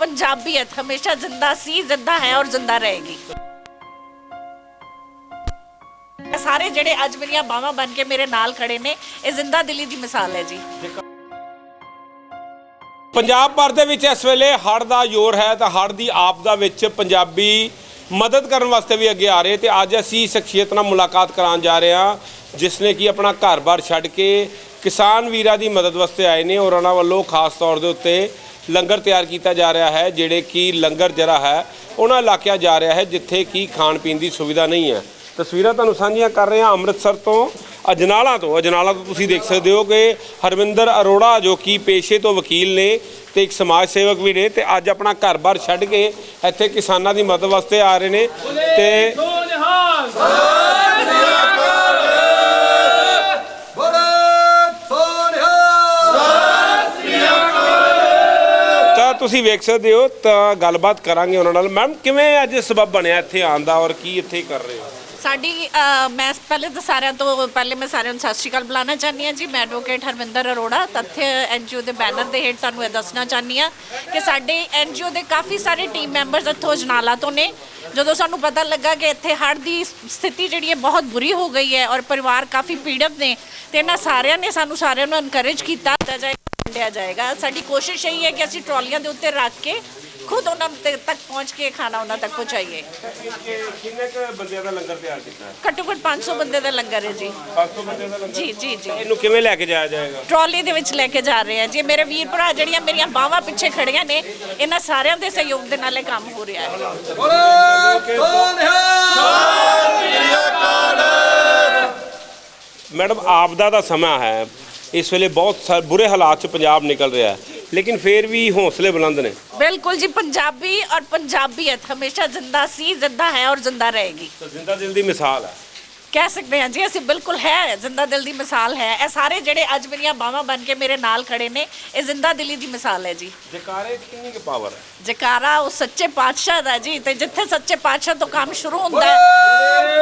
ਪੰਜਾਬੀਅਤ ਹਮੇਸ਼ਾ ਜ਼ਿੰਦਾ ਸੀ, ਜ਼ਿੰਦਾ ਹੈ ਔਰ ਜ਼ਿੰਦਾ ਰਹੇਗੀ। ਸਾਰੇ ਜਿਹੜੇ ਅੱਜ ਮੇਰੀਆਂ ਬਾਵਾ ਬਣ ਕੇ ਮੇਰੇ ਨਾਲ ਖੜੇ ਨੇ, ਇਹ ਜ਼ਿੰਦਾ ਦਿਲੀ ਦੀ ਮਿਸਾਲ ਹੈ ਜੀ। ਪੰਜਾਬ ਭਰ ਦੇ ਵਿੱਚ ਇਸ ਵੇਲੇ ਹੜ ਦਾ ਜ਼ੋਰ ਹੈ ਤਾਂ ਹੜ ਦੀ ਆਪਦਾ ਵਿੱਚ ਪੰਜਾਬੀ ਮਦਦ ਕਰਨ ਵਾਸਤੇ ਵੀ ਅੱਗੇ ਆ ਰਹੇ ਤੇ ਅੱਜ ਅਸੀਂ ਸ਼ਖਸੀਅਤ ਨਾਲ ਮੁਲਾਕਾਤ ਕਰਾਉਣ ਜਾ ਰਹੇ ਹਾਂ, ਜਿਸ ਨੇ ਕੀ ਆਪਣਾ ਘਰ-ਬਾਰ ਛੱਡ ਕੇ ਕਿਸਾਨ ਵੀਰਾਂ ਦੀ ਮਦਦ ਵਾਸਤੇ ਆਏ ਨੇ ਔਰ ਉਹਨਾਂ ਵੱਲੋਂ ਖਾਸ ਤੌਰ ਦੇ ਉੱਤੇ। ਲੰਗਰ ਤਿਆਰ ਕੀਤਾ ਜਾ ਰਿਹਾ ਹੈ, ਜਿਹੜੇ ਕਿ ਲੰਗਰ ਜਿਹੜਾ ਹੈ, ਉਹਨਾਂ ਇਲਾਕਿਆਂ ਜਾ ਰਿਹਾ ਹੈ, ਜਿੱਥੇ ਕਿ ਖਾਣ ਪੀਣ ਦੀ ਸੁਵਿਧਾ ਨਹੀਂ ਹੈ। ਤਸਵੀਰਾਂ ਤੁਹਾਨੂੰ ਸਾਂਝੀਆਂ ਕਰ ਰਹੇ ਹਾਂ ਅੰਮ੍ਰਿਤਸਰ ਤੋਂ, ਅਜਨਾਲਾ ਤੋਂ। ਅਜਨਾਲਾ ਤੋਂ ਤੁਸੀਂ ਦੇਖ ਸਕਦੇ ਹੋ ਕਿ ਹਰਵਿੰਦਰ ਅਰੋੜਾ, ਜੋ ਕਿ ਪੇਸ਼ੇ ਤੋਂ ਵਕੀਲ ਨੇ ਤੇ ਇੱਕ ਸਮਾਜ ਸੇਵਕ ਵੀ ਨੇ ਤੇ ਅੱਜ ਆਪਣਾ ਘਰ-ਬਾਰ ਛੱਡ ਕੇ ਇੱਥੇ ਕਿਸਾਨਾਂ ਦੀ ਮਦਦ ਵਾਸਤੇ ਆ ਰਹੇ ਨੇ ਤੇ ਤੁਸੀਂ ਵੇਖ ਸਕਦੇ ਹੋ ਤਾਂ ਗੱਲਬਾਤ ਕਰਾਂਗੇ ਉਹਨਾਂ ਨਾਲ। ਮੈਮ ਕਿਵੇਂ ਅੱਜ ਸਬਬ ਬਣਿਆ ਇੱਥੇ ਆਉਣ ਦਾ ਔਰ ਕੀ ਇੱਥੇ ਕਰ ਰਹੇ ਹੋ? ਸਾਡੀ ਅ, ਮੈਂ ਪਹਿਲੇ ਤਾਂ ਸਾਰਿਆਂ ਤੋਂ ਪਹਿਲੇ ਮੈਂ ਸਾਰਿਆਂ ਨੂੰ ਸਤਿ ਸ਼੍ਰੀ ਅਕਾਲ ਬੁਲਾਉਣਾ ਚਾਹੁੰਦੀ ਹਾਂ ਜੀ। ਮੈਂ ਐਡਵੋਕੇਟ ਹਰਵਿੰਦਰ ਅਰੋੜਾ ਤੱਥ ਐਨਜੀਓ ਦੇ ਬੈਨਰ ਦੇ ਹੇਠ ਤੁਹਾਨੂੰ ਇਹ ਦੱਸਣਾ ਚਾਹੁੰਦੀ ਹਾਂ ਕਿ ਸਾਡੇ ਐਨਜੀਓ ਦੇ ਕਾਫੀ ਸਾਰੇ ਟੀਮ ਮੈਂਬਰਸ ਇੱਥੋਂ ਅਜਨਾਲਾ ਤੋਂ ਨੇ। ਜਦੋਂ ਸਾਨੂੰ ਪਤਾ ਲੱਗਾ ਕਿ ਇੱਥੇ ਹੜ੍ਹ ਦੀ ਸਥਿਤੀ ਜਿਹੜੀ ਹੈ ਬਹੁਤ ਬੁਰੀ ਹੋ ਗਈ ਹੈ ਔਰ ਪਰਿਵਾਰ ਕਾਫੀ ਪੀੜਤ ਨੇ ਤੇ ਇਹਨਾਂ ਸਾਰਿਆਂ ਨੇ ਸਾਨੂੰ ਸਾਰਿਆਂ ਨੂੰ ਇਨਕਰੇਜ ਕੀਤਾ। ਦਿੱਤਾ ਜਾਏਗਾ ਵੰਡਿਆ ਜਾਏਗਾ। ਸਾਡੀ ਕੋਸ਼ਿਸ਼ ਇਹੀ ਹੈ ਕਿ ਅਸੀਂ ਟਰਾਲੀਆਂ ਦੇ ਉੱਤੇ ਰੱਖ ਕੇ ਖੁਦ ਉਹਨਾਂ ਤੇ- ਤੱਕ ਪਹੁੰਚ ਕੇ ਖਾਣਾ ਉਹਨਾਂ ਤੱਕ ਪਹੁੰਚਾਈਏ। ਕਿੰਨੇ ਕੁ ਬੰਦਿਆਂ ਦਾ ਲੰਗਰ ਤਿਆਰ ਕੀਤਾ? ਹੈ ਘੱਟੋ ਘੱਟ 500 ਬੰਦੇ ਦਾ ਲੰਗਰ ਹੈ ਜੀ। 500 ਬੰਦਿਆਂ ਦਾ ਲੰਗਰ? ਜੀ ਜੀ ਜੀ। ਇਹਨੂੰ ਕਿਵੇਂ ਲੈ ਕੇ ਜਾਇਆ ਜਾਏਗਾ? ਟਰਾਲੀ ਦੇ ਵਿੱਚ ਲੈ ਕੇ ਜਾ ਰਹੇ ਆ ਜੀ। ਮੇਰੇ ਵੀਰ ਭਰਾ ਜਿਹੜੀਆਂ ਮੇਰੀਆਂ ਬਾਹਾਂ ਪਿੱਛੇ ਖੜੀਆਂ ਨੇ ਇਹਨਾਂ ਸਾਰਿਆਂ ਦੇ ਸਹਿਯੋਗ ਦੇ ਨਾਲ ਇਹ ਕੰਮ ਹੋ ਰਿਹਾ ਹੈ। ਮੈਡਮ ਆਪਦਾ ਦਾ ਸਮਾਂ ਹੈ। ਇਸ ਵੇਲੇ ਬਹੁਤ ਬੁਰੇ ਹਾਲਾਤ 'ਚ ਪੰਜਾਬ ਨਿਕਲ ਰਿਹਾ ਹੈ। ਲੇਕਿਨ ਫਿਰ ਵੀ ਹੌਸਲੇ ਬੁਲੰਦ ਨੇ। ਬਿਲਕੁਲ ਜੀ ਪੰਜਾਬੀ ਔਰ ਪੰਜਾਬੀਅਤ ਹਮੇਸ਼ਾ ਜ਼ਿੰਦਾ ਸੀ ਜ਼ਿੰਦਾ ਹੈ ਔਰ ਜ਼ਿੰਦਾ ਰਹੇਗੀ। ਤਾਂ ਜ਼ਿੰਦਾ ਦਿਲ ਦੀ ਮਿਸਾਲ ਹੈ। ਕਹਿ ਸਕਦੇ ਹਾਂ ਜੀ ਅਸੀਂ ਬਿਲਕੁਲ ਹੈ ਜ਼ਿੰਦਾ ਦਿਲ ਦੀ ਮਿਸਾਲ ਹੈ। ਇਹ ਸਾਰੇ ਜਿਹੜੇ ਅੱਜ ਮੇਰੀਆਂ ਬਾਹਾਂ ਬਣ ਕੇ ਮੇਰੇ ਨਾਲ ਖੜੇ ਨੇ ਇਹ ਜ਼ਿੰਦਾ ਦਿਲੀ ਦੀ ਮਿਸਾਲ ਹੈ ਜੀ। ਜਕਾਰੇ ਕਿੰਨੀ ਕੁ ਪਾਵਰ ਹੈ? ਜਕਾਰਾ ਉਹ ਸੱਚੇ ਪਾਤਸ਼ਾਹ ਦਾ ਜੀ ਤੇ ਜਿੱਥੇ ਸੱਚੇ ਪਾਤਸ਼ਾਹ ਤੋਂ ਕੰਮ ਸ਼ੁਰੂ ਹੁੰਦਾ ਹੈ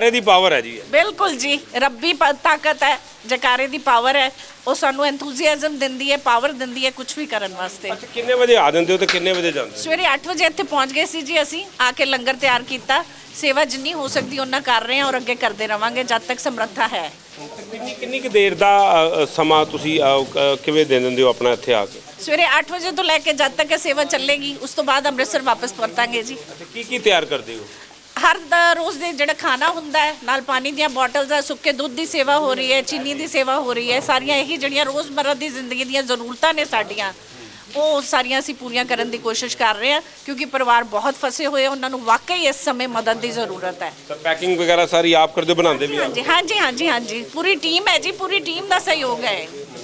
ਜਕਾਰੇ ਦੀ ਪਾਵਰ ਹੈ ਜੀ। ਇਹ। ਬਿਲਕੁਲ ਜੀ ਰੱਬੀ ਪ- ਤਾਕਤ ਹੈ ਜਕਾਰੇ ਦੀ ਪਾਵਰ ਹੈ। ਉਹ ਸਾਨੂੰ ਐਂਥੂਸੀਆਜ਼ਮ ਦਿੰਦੀ ਹੈ ਪਾਵਰ ਦਿੰਦੀ ਹੈ ਕੁਝ ਵੀ ਕਰਨ ਵਾਸਤੇ। ਅੱਛਾ ਕਿੰਨੇ ਵਜੇ ਆ ਜਾਂਦੇ ਹੋ ਤੇ ਕਿੰਨੇ ਵਜੇ ਜਾਂਦੇ ਹੋ? ਸਵੇਰੇ 8 ਵਜੇ ਇੱਥੇ ਪਹੁੰਚ ਗਏ ਸੀ ਜੀ ਅਸੀਂ ਆ ਕੇ ਲੰਗਰ ਤਿਆਰ ਕੀਤਾ। ਸੇਵਾ ਜਿੰਨੀ ਹੋ ਸਕਦੀ ਉਹਨਾਂ ਕਰ ਰਹੇ ਹਾਂ ਔਰ ਅੱਗੇ ਕਰਦੇ ਰਵਾਂਗੇ ਜਦ ਤੱਕ ਸਮਰੱਥਾ ਹੈ। ਕਿੰਨੀ ਕਿੰਨੀ ਕੁ ਦੇਰ ਦਾ ਅ, ਅ, ਸਮਾਂ ਤੁਸੀਂ ਅ, ਕਿਵੇਂ ਦੇ ਦਿੰਦੇ ਹੋ ਆਪਣਾ ਇੱਥੇ ਆ ਕੇ? ਸਵੇਰੇ 8 ਵਜੇ ਤੋਂ ਲੈ ਕੇ ਜਦ ਤੱਕ ਇਹ ਸੇਵਾ ਚੱਲੇਗੀ ਉਸ ਤੋਂ ਬਾਅਦ ਅੰਮ੍ਰਿਤਸਰ ਵਾਪਸ ਪਰਤਾਂਗੇ ਜੀ। ਅੱਛਾ ਕੀ ਕੀ ਤਿਆਰ ਕਰਦੇ ਹੋ? ਹਰ ਦ- ਰੋਜ਼ ਦੇ ਜਿਹੜਾ ਖਾਣਾ ਹੁੰਦਾ ਹੈ ਨਾਲ ਪਾਣੀ ਦੀਆਂ ਬੋਟਲਸ ਹੈ ਸੁੱਕੇ ਦੁੱਧ ਦੀ ਸੇਵਾ ਹੋ ਰਹੀ ਹੈ ਚੀਨੀ ਦੀ ਸੇਵਾ ਹੋ ਰਹੀ ਹੈ ਸਾਰੀਆਂ ਇਹੀ ਜਿਹੜੀਆਂ ਰੋਜ਼ਮਰਰਾ ਦੀ ਜ਼ਿੰਦਗੀ ਦੀਆਂ ਜ਼ਰੂਰਤਾਂ ਨੇ ਸਾਡੀਆਂ ਉਹ ਸਾਰੀਆਂ ਅਸੀਂ ਪੂਰੀਆਂ ਕਰਨ ਦੀ ਕੋਸ਼ਿਸ਼ ਕਰ ਰਹੇ ਹਾਂ ਕਿਉਂਕਿ ਪਰਿਵਾਰ ਬਹੁਤ ਫਸੇ ਹੋਏ ਆ, ਉਹਨਾਂ ਨੂੰ ਵਾਕਈ ਇਸ ਸਮੇਂ ਮਦਦ ਦੀ ਜ਼ਰੂਰਤ ਹੈ। ਤਾਂ ਪੈਕਿੰਗ ਵਗੈਰਾ ਸਾਰੀ ਆਪ ਕਰਦੇ ਹੋ ਬਣਾਉਂਦੇ ਵੀ ਆਪ ਹਾਂਜੀ ਹਾਂਜੀ ਹਾਂਜੀ ਹਾਂਜੀ ਪੂਰੀ ਟੀਮ ਹੈ ਜੀ ਪੂਰੀ ਟੀਮ ਦਾ ਸਹਿਯੋਗ ਹੈ।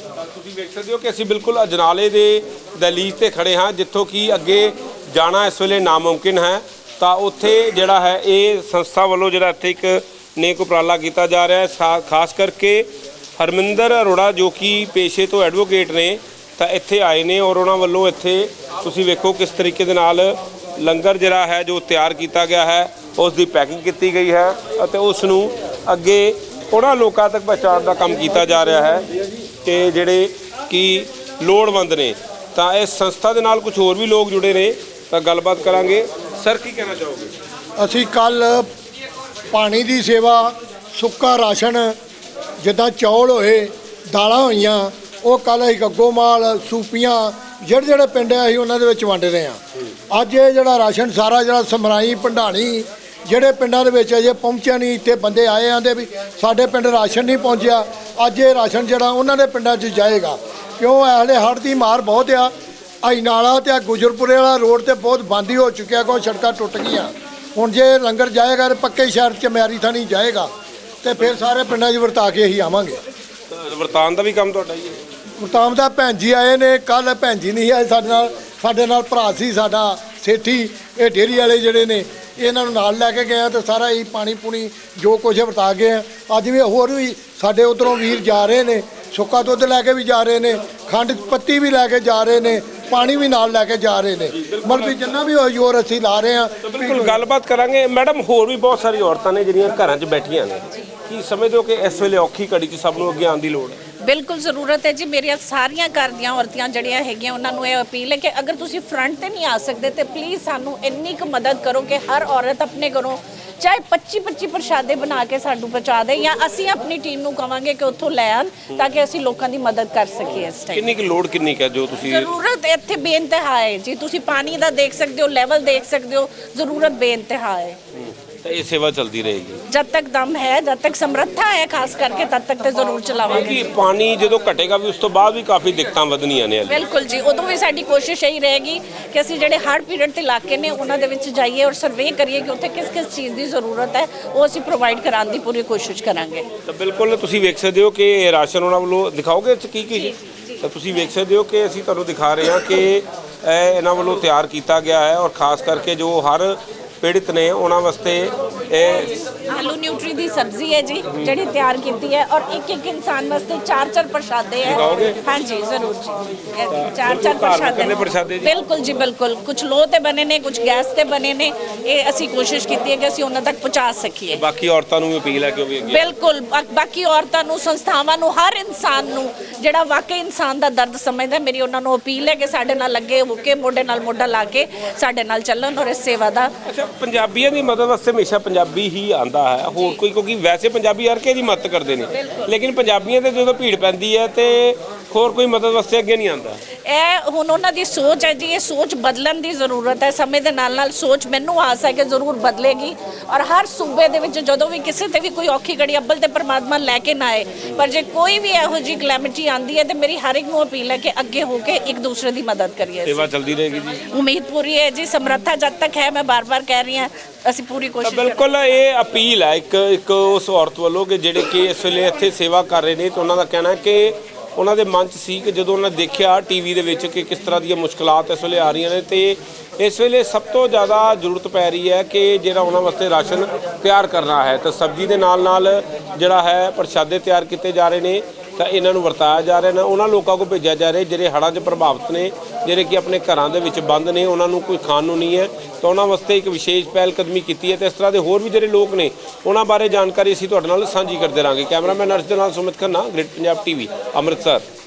ਤਾਂ ਤੁਸੀਂ ਵੇਖ ਸਕਦੇ ਹੋ ਕਿ ਅਸੀਂ ਬਿਲਕੁਲ ਅਜਨਾਲੇ ਦੇ ਦਹਲੀਜ਼ ਤੇ ਖੜੇ ਹਾਂ ਜਿੱਥੋਂ ਕਿ ਅੱਗੇ ਜਾਣਾ ਇਸ ਵੇਲੇ ਨਾਮੁਮਕਿਨ ਹੈ। ਤਾਂ ਉੱਥੇ ਜਿਹੜਾ ਹੈ ਇਹ ਸੰਸਥਾ ਵੱਲੋਂ ਜਿਹੜਾ ਇੱਥੇ ਇੱਕ ਨੇਕ ਉਪਰਾਲਾ ਕੀਤਾ ਜਾ ਰਿਹਾ ਹੈ, ਸਾ- ਖਾਸ ਕਰਕੇ ਹਰਮਿੰਦਰ ਅਰੋੜਾ ਜੋ ਕਿ ਪੇਸ਼ੇ ਤੋਂ ਐਡਵੋਕੇਟ ਨੇ, ਤਾਂ ਇੱਥੇ ਆਏ ਨੇ ਔਰ ਉਹਨਾਂ ਵੱਲੋਂ ਇੱਥੇ ਤੁਸੀਂ ਵੇਖੋ ਕਿਸ ਤਰੀਕੇ ਦੇ ਨਾਲ ਲੰਗਰ ਜਿਹੜਾ ਹੈ ਜੋ ਤਿਆਰ ਕੀਤਾ ਗਿਆ ਹੈ ਉਸ ਦੀ ਪੈਕਿੰਗ ਕੀਤੀ ਗਈ ਹੈ ਅਤੇ ਉਸ ਨੂੰ ਅੱਗੇ ਉਹਨਾਂ ਲੋਕਾਂ ਤੱਕ ਪਹੁੰਚਾਉਣ ਦਾ ਕੰਮ ਕੀਤਾ ਜਾ ਰਿਹਾ ਹੈ ਕਿ ਜਿਹੜੇ ਕਿ ਲੋੜਵੰਦ ਨੇ। ਤਾਂ ਇਸ ਸੰਸਥਾ ਦੇ ਨਾਲ ਕੁਝ ਹੋਰ ਵੀ ਲੋਕ ਜੁੜੇ ਨੇ, ਤਾਂ ਗੱਲਬਾਤ ਕਰਾਂਗੇ। ਸਰ, ਕੀ ਕਹਿਣਾ ਚਾਹੋਗੇ? ਅਸੀਂ ਕੱਲ ਪਾਣੀ ਦੀ ਸੇਵਾ, ਸੁੱਕਾ ਰਾਸ਼ਨ, ਜਿੱਦਾਂ ਚੌਲ ਹੋਏ, ਦਾਲਾਂ ਹੋਈਆਂ, ਉਹ ਕੱਲ ਅਸੀਂ ਗੱਗੋਮਾਲ ਸੂਪੀਆਂ, ਜਿਹੜੇ ਜਿਹੜੇ ਪਿੰਡ ਆ, ਅਸੀਂ ਉਹਨਾਂ ਦੇ ਵਿੱਚ ਵੰਡ ਰਹੇ ਹਾਂ। ਅੱਜ ਇਹ ਜਿਹੜਾ ਰਾਸ਼ਨ ਸਾਰਾ ਜਿਹੜਾ ਸਮਰਾਈ ਭੰਡਾਣੀ ਜਿਹੜੇ ਪਿੰਡਾਂ ਦੇ ਵਿੱਚ ਅਜੇ ਪਹੁੰਚਿਆ ਨਹੀਂ, ਇੱਥੇ ਬੰਦੇ ਆਏ ਆਂਦੇ ਵੀ ਸਾਡੇ ਪਿੰਡ ਰਾਸ਼ਨ ਨਹੀਂ ਪਹੁੰਚਿਆ, ਅੱਜ ਇਹ ਰਾਸ਼ਨ ਜਿਹੜਾ ਉਹਨਾਂ ਦੇ ਪਿੰਡਾਂ 'ਚ ਜਾਏਗਾ। ਕਿਉਂ? ਐਹਲੇ ਹੜ੍ਹ ਦੀ ਮਾਰ ਬਹੁਤ ਆ ਆਈ ਨਾਲਾ ਤੇ ਆ ਗੁਜਰਪੁਰੇ ਵਾਲਾ ਰੋਡ ਤੇ ਬਹੁਤ ਬੰਦੀ ਹੋ ਚੁੱਕਿਆ ਕੋਈ ਸੜਕਾਂ ਟੁੱਟ ਗਈਆਂ। ਹੁਣ ਜੇ ਲੰਗਰ ਜਾਏਗਾ ਤੇ ਪੱਕੇ ਸ਼ਹਿਰ ਚ ਮਿਆਰੀ ਥਾਣੀ ਜਾਏਗਾ ਤੇ ਫਿਰ ਸਾਰੇ ਪਿੰਡਾਂ 'ਚ ਵਰਤਾ ਕੇ ਅਸੀਂ ਆਵਾਂਗੇ। ਵਰਤਾਨ ਦਾ ਵੀ ਕੰਮ ਤੁਹਾਡਾ ਹੀ ਹੈ। ਗੁਰਤਾਮ ਦਾ ਭੈਣ ਜੀ ਆਏ ਨੇ ਕੱਲ ਭੈਣ ਜੀ ਨਹੀਂ ਆਏ ਸਾਡੇ ਨਾਲ ਸਾਡੇ ਨਾਲ ਭਰਾ ਸੀ ਸਾਡਾ ਸੇਠੀ ਇਹ ਡੇਰੀ ਵਾਲੇ ਜਿਹੜੇ ਨੇ ਇਹਨਾਂ ਨੂੰ ਨਾਲ ਲੈ ਕੇ ਗਏ ਆ ਤੇ ਸਾਰਾ ਹੀ ਪਾਣੀ ਪੂਣੀ ਜੋ ਕੁਝ ਵਰਤਾ ਗਏ ਆ। ਅੱਜ ਵੀ ਹੋਰ ਵੀ ਸਾਡੇ ਉਧਰੋਂ ਵੀਰ ਜਾ ਰਹੇ ਨੇ ਸੁੱਕਾ ਦੁੱਧ ਲੈ ਕੇ ਵੀ ਜਾ ਰਹੇ ਨੇ ਖੰਡ ਪੱਤੀ ਵੀ ਲੈ ਕੇ ਜਾ ਰਹੇ ਨੇ ਪਾਣੀ ਵੀ ਨਾਲ ਲੈ ਕੇ ਜਾ ਰਹੇ ਨੇ। ਮਤਲਬ ਵੀ ਜਿੰਨਾ ਵੀ ਜ਼ੋਰ ਅਸੀਂ ਲਾ ਰਹੇ ਤਾਂ ਬਿਲਕੁਲ ਗੱਲਬਾਤ ਕਰਾਂਗੇ। ਮੈਡਮ ਹੋਰ ਵੀ ਬਹੁਤ ਸਾਰੀ ਔਰਤਾਂ ਨੇ ਜਿਹੜੀਆਂ ਘਰਾਂ 'ਚ ਬੈਠੀਆਂ ਨੇ। ਕੀ ਸਮਝਦੇ ਹੋ ਕਿ ਇਸ ਵੇਲੇ ਔਖੀ ਘੜੀ 'ਚ ਸਭ ਨੂੰ ਅੱਗੇ ਆਉਣ ਦੀ ਲੋੜ ਹੈ? ਬਿਲਕੁਲ ਜ਼ਰੂਰਤ ਹੈ ਜੀ। ਮੇਰੀਆਂ ਸਾਰੀਆਂ ਘਰ ਦੀਆਂ ਔਰਤਾਂ ਜਿਹੜੀਆਂ ਹੈਗੀਆਂ ਉਹਨਾਂ ਨੂੰ ਇਹ ਅਪੀਲ ਹੈ ਕਿ ਅਗਰ ਤੁਸੀਂ ਫਰੰਟ ਤੇ ਨਹੀਂ ਆ ਸਕਦੇ ਤੇ ਪਲੀਜ਼ ਸਾਨੂੰ ਇੰਨੀ ਕੁ ਮਦਦ ਕਰੋ ਕਿ ਹਰ ਔਰਤ ਆਪਣੇ ਘਰੋਂ ਚਾਹੇ 25 25 ਪ੍ਰਸ਼ਾਦੇ ਬਣਾ ਕੇ ਸਾਨੂੰ ਪਹੁੰਚਾ ਦੇ ਜਾਂ ਅਸੀਂ ਆਪਣੀ ਟੀਮ ਨੂੰ ਕਵਾਂਗੇ ਕਿ ਉੱਥੋਂ ਲੈ ਆਣ ਤਾਂ ਕਿ ਅਸੀਂ ਲੋਕਾਂ ਦੀ ਮਦਦ ਕਰ ਸਕੀਏ ਇਸ ਟਾਈਮ ਕਿੰਨੀ ਕੁ ਲੋੜ ਕਿੰਨੀ ਕੁ ਹੈ ਜੋ ਤੁਸੀਂ ਜ਼ਰੂਰਤ ਇੱਥੇ ਬੇਇੰਤਹਾ ਹੈ ਜੀ। ਤੁਸੀਂ ਪਾਣੀ ਦਾ ਦੇਖ ਸਕਦੇ ਹੋ ਲੈਵਲ ਦੇਖ ਸਕਦੇ ਹੋ। ਜ਼ਰੂਰਤ ਬੇਇੰਤਹਾ ਹੈ। ਤਾਂ ਇਹ ਸੇਵਾ ਚੱਲਦੀ ਰਹੇਗੀ। ਜਦ ਤੱਕ ਦਮ ਹੈ ਜਦ ਤੱਕ ਸਮਰੱਥਾ ਹੈ ਖਾਸ ਕਰਕੇ ਤਦ ਤੱਕ ਤੇ ਜ਼ਰੂਰ ਚਲਾਵਾਂਗੇ। ਕਿ ਪਾਣੀ ਜਦੋਂ ਘਟੇਗਾ ਵੀ ਉਸ ਤੋਂ ਬਾਅਦ ਵੀ ਕਾਫੀ ਦਿੱਕਤਾਂ ਵਧਣੀਆਂ ਨੇ ਹਲੇ। ਬਿਲਕੁਲ ਜੀ ਉਦੋਂ ਵੀ ਸਾਡੀ ਕੋਸ਼ਿਸ਼ ਇਹੀ ਰਹੇਗੀ ਕਿ ਅਸੀਂ ਜਿਹੜੇ ਹੜ੍ਹ ਪੀਰੀਅਡ ਤੇ ਇਲਾਕੇ ਨੇ ਉਹਨਾਂ ਦੇ ਵਿੱਚ ਜਾਈਏ ਔਰ ਸਰਵੇ ਕਰੀਏ ਕਿ ਉੱਥੇ ਕਿਸ ਕਿਸ ਚੀਜ਼ ਦੀ ਜ਼ਰੂਰਤ ਹੈ ਉਹ ਅਸੀਂ ਪ੍ਰੋਵਾਈਡ ਕਰਾਉਣ ਦੀ ਪੂਰੀ ਕੋਸ਼ਿਸ਼ ਕਰਾਂਗੇ। ਤਾਂ ਬਿਲਕੁਲ ਤੁਸੀਂ ਵੇਖ ਸਕਦੇ ਹੋ ਕਿ ਇਹ ਰਾਸ਼ਨ ਉਹਨਾਂ ਵੱਲੋਂ ਦਿਖਾਓਗੇ ਇਹ 'ਚ ਕੀ? ਕੀ ਤਾਂ ਤੁਸੀਂ ਵੇਖ ਸਕਦੇ ਹੋ ਕਿ ਅਸੀਂ ਤੁਹਾਨੂੰ ਦਿਖਾ ਰਹੇ ਹਾਂ ਕਿ ਇਹ ਇਹਨਾਂ ਵੱਲੋਂ ਤਿਆਰ ਕੀਤਾ ਗਿਆ ਹੈ ਔਰ ਖਾਸ ਕਰਕੇ ਜੋ ਹਰ ਪੀੜਿਤ ਨੇ ਉਹਨਾਂ ਵਾਸਤੇ ਇਹ ਆਲੂ ਨਿਊਟਰੀ ਦੀ ਸਬਜ਼ੀ ਹੈ ਜੀ ਜਿਹੜੀ ਤਿਆਰ ਕੀਤੀ ਹੈ ਔਰ ਇੱਕ ਇੱਕ ਇਨਸਾਨ ਵਾਸਤੇ ਚਾਰ ਚਾਰ ਪ੍ਰਸ਼ਾਦੇ ਹੈ? ਹਾਂਜੀ ਜ਼ਰੂਰ ਜੀ। ਇਹ ਚਾਰ ਚਾਰ ਪ੍ਰਸ਼ਾਦੇ ਪ੍ਰਸ਼ਾਦੇ ਜੀ? ਬਿਲਕੁਲ ਜੀ ਬਿਲਕੁਲ। ਕੁਝ ਲੋਹ ਤੇ ਬਣੇ ਨੇ ਕੁਝ ਗੈਸ ਤੇ ਬਣੇ ਨੇ। ਇਹ ਅਸੀਂ ਕੋਸ਼ਿਸ਼ ਕੀਤੀ ਹੈ ਕਿ ਅਸੀਂ ਉਹਨਾਂ ਤੱਕ ਪਹੁੰਚਾ ਸਕੀਏ। ਬਾਕੀ ਔਰਤਾਂ ਨੂੰ ਵੀ ਅਪੀਲ ਹੈ ਕਿ ਉਹ ਵੀ ਅੱਗੇ ਬਿਲਕੁਲ। ਬਾ- ਬਾਕੀ ਔਰਤਾਂ ਨੂੰ ਸੰਸਥਾਵਾਂ ਨੂੰ ਹਰ ਇਨਸਾਨ ਨੂੰ ਜਿਹੜਾ ਵਾਕਈ ਇਨਸਾਨ ਦਾ ਦਰਦ ਸਮਝਦਾ ਮੇਰੀ ਉਹਨਾਂ ਨੂੰ ਅਪੀਲ ਹੈ ਕਿ ਸਾਡੇ ਨਾਲ ਲੱਗੇ ਹੋ ਕੇ ਮੋਢੇ ਨਾਲ ਮੋਢਾ ਲਾ ਕੇ ਸਾਡੇ ਨਾਲ ਚੱਲਣ ਔਰ ਇਸ ਸੇਵਾ ਦਾ ਅੱਛਾ ਪੰਜਾਬੀਆਂ ਦੀ ਮਦਦ ਵਾਸਤੇ ਹਮੇਸ਼ਾ ਪੰਜਾਬੀ ਹੀ ਆਂਦਾ ਹੈ ਹੋਰ ਕੋਈ ਕਿਉਂਕਿ ਵੈਸੇ ਪੰਜਾਬੀ ਹਰ ਕਿਸੇ ਦੀ ਮਦਦ ਕਰਦੇ ਨੇ। ਲੇਕਿਨ ਪੰਜਾਬੀਆਂ ਤੇ ਜਦੋਂ ਭੀੜ ਪੈਂਦੀ ਹੈ ਤੇ ਹੋਰ ਕੋਈ ਮਦਦ ਵਾਸਤੇ ਅੱਗੇ ਨਹੀਂ ਆਂਦਾ ਇਹ ਹੁਣ ਉਹਨਾਂ ਦੀ ਸੋਚ ਹੈ ਜੀ ਇਹ ਸੋਚ ਬਦਲਣ ਦੀ ਜ਼ਰੂਰਤ ਹੈ। ਸਮੇਂ ਦੇ ਨਾਲ ਨਾਲ ਸੋਚ ਮੈਨੂੰ ਆਸ ਹੈ ਕਿ ਜ਼ਰੂਰ ਬਦਲੇਗੀ। ਔਰ ਹਰ ਸੂਬੇ ਦੇ ਵਿੱਚ ਜਦੋਂ ਵੀ ਕਿਸੇ ਤੇ ਵੀ ਕੋਈ ਔਖੀ ਘੜੀ ਅੱਬਲ ਤੇ ਪਰਮਾਤਮਾ ਲੈ ਕੇ ਨਾ ਆਏ ਪਰ ਜੇ ਕੋਈ ਵੀ ਇਹੋ ਜੀ ਕਲੈਮਿਟੀ ਆਂਦੀ ਹੈ ਤੇ ਮੇਰੀ ਹਰ ਇੱਕ ਨੂੰ ਅਪੀਲ ਹੈ ਕਿ ਅੱਗੇ ਹੋ ਕੇ ਇੱਕ ਦੂਸਰੇ ਦੀ ਮਦਦ ਕਰੀਏ। ਸੇਵਾ ਚੱਲਦੀ ਰਹੇਗੀ ਜੀ। ਉਮੀਦ ਪੂਰੀ ਹੈ ਜੀ ਸਮਰੱਥਾ ਜਦ ਤੱਕ ਹੈ ਮੈਂ ਬਾਰ-ਬਾਰ ਕਹਿ ਰਹੀ ਹਾਂ ਅਸੀਂ ਪੂਰੀ ਤਾਂ ਕੋਸ਼ਿਸ਼ ਕਰਾਂਗੇ। ਬਿਲਕੁਲ ਇਹ ਅਪੀਲ ਹੈ ਇੱਕ ਇੱਕ ਉਸ ਔਰਤ ਵੱਲੋਂ ਕਿ ਜਿਹੜੇ ਕਿ ਇਸ ਵੇਲੇ ਇੱਥੇ ਸੇਵਾ ਕਰ ਰਹੇ ਨੇ ਤੇ ਉਹਨਾਂ ਦਾ ਕਹਿਣਾ ਹੈ ਕਿ ਉਹਨਾਂ ਦੇ ਮਨ 'ਚ ਸੀ ਕਿ ਜਦੋਂ ਉਹਨਾਂ ਨੇ ਦੇਖਿਆ ਟੀਵੀ ਦੇ ਵਿੱਚ ਕਿ ਕਿਸ ਤਰ੍ਹਾਂ ਦੀਆਂ ਮੁਸ਼ਕਲਾਂ ਇਸ ਵੇਲੇ ਆ ਰਹੀਆਂ ਨੇ, ਤੇ ਇਸ ਵੇਲੇ ਸਭ ਤੋਂ ਜ਼ਿਆਦਾ ਜ਼ਰੂਰਤ ਪੈ ਰਹੀ ਹੈ ਕਿ ਜਿਹੜਾ ਉਹਨਾਂ ਵਾਸਤੇ ਰਾਸ਼ਨ ਤਿਆਰ ਕਰਨਾ ਹੈ। ਤਾਂ ਸਬਜ਼ੀ ਦੇ ਨਾਲ ਨਾਲ ਜਿਹੜਾ ਹੈ ਪ੍ਰਸ਼ਾਦੇ ਤਿਆਰ ਕੀਤੇ ਜਾ ਰਹੇ ਨੇ। ਤਾਂ ਇਹਨਾਂ ਨੂੰ ਵਰਤਾਇਆ ਜਾ ਰਿਹਾ ਨਾ, ਉਹਨਾਂ ਲੋਕਾਂ ਕੋਲ ਭੇਜਿਆ ਜਾ ਰਿਹਾ, ਜਿਹੜੇ ਹੜ੍ਹਾਂ 'ਚ ਪ੍ਰਭਾਵਿਤ ਨੇ, ਜਿਹੜੇ ਕਿ ਆਪਣੇ ਘਰਾਂ ਦੇ ਵਿੱਚ ਬੰਦ ਨੇ, ਉਹਨਾਂ ਨੂੰ ਕੋਈ ਖਾਣ ਨੂੰ ਨਹੀਂ ਹੈ। ਤਾਂ ਉਹਨਾਂ ਵਾਸਤੇ ਇੱਕ ਵਿਸ਼ੇਸ਼ ਪਹਿਲ ਕਦਮੀ ਕੀਤੀ ਹੈ ਤੇ ਇਸ ਤਰ੍ਹਾਂ ਦੇ ਹੋਰ ਵੀ ਜਿਹੜੇ ਲੋਕ ਨੇ, ਉਹਨਾਂ ਬਾਰੇ ਜਾਣਕਾਰੀ ਅਸੀਂ ਤੁਹਾਡੇ ਨਾਲ ਸਾਂਝੀ ਕਰਦੇ ਰਹਾਂਗੇ। ਕੈਮਰਾਮੈਨ ਅਰਸ਼ ਦੇ ਨਾਲ ਸੁਮਿਤ ਖੰਨਾ, ਗ੍ਰੇਟ ਪੰਜਾਬ ਟੀਵੀ, ਅੰਮ੍ਰਿਤਸਰ।